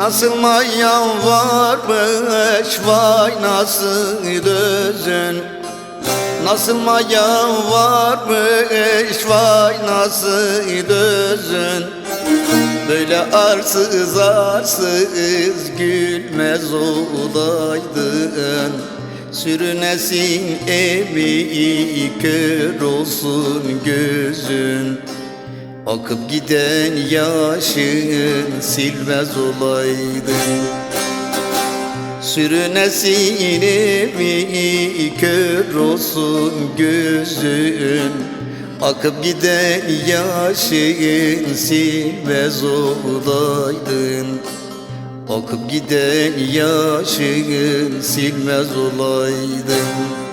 Nasıl mayan varmış vay nasıl dözün Nasıl mayan varmış vay nasıl dözün Böyle arsız arsız gülmez olaydın Sürünesin evi kör olsun gözün Akıp giden yaşın silmez olaydın Sürünesin evi kör olsun gözün? Akıp giden yaşın silmez olaydın. Akıp giden yaşın silmez olaydın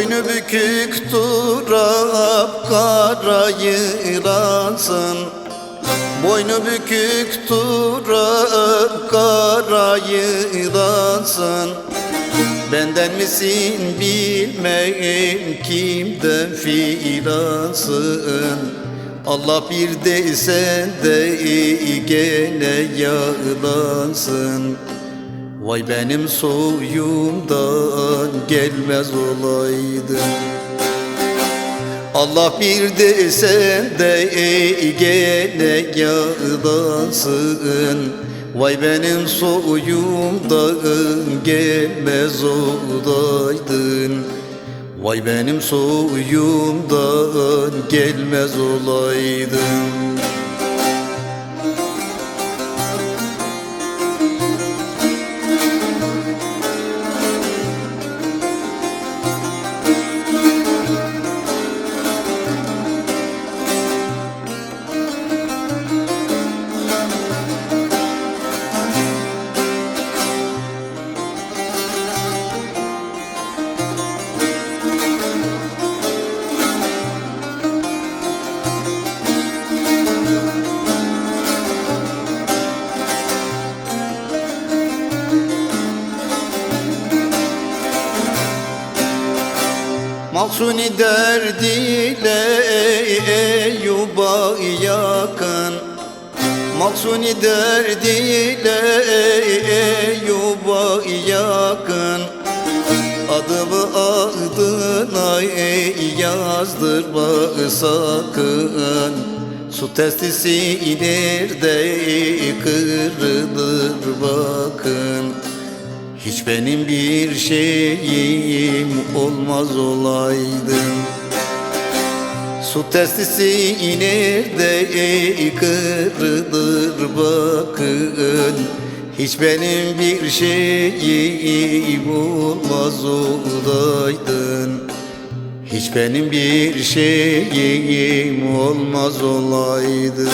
Boynu bükük durap kara yıransın. Boynu bükük durap kara yıransın. Benden misin bilmem kimden firansın. Allah bir de sen de gene yağlansın Vay benim soyumdan gelmez olaydın Allah bir de sen de gene yağdansın Vay benim soyumdan gelmez olaydın. Vay benim soyumdan gelmez olaydın Mahsuni derdiyle Eyyub'a yakın. Mahsuni derdiyle Eyyub'a yakın. Adımı adına yazdırma sakın. Su testisi ileride kırılır bakın hiç benim bir şeyim olmaz olaydım Su testisi iner de kırılır bakın. Hiç benim bir şeyim olmaz olaydın. Hiç benim bir şeyim olmaz olaydın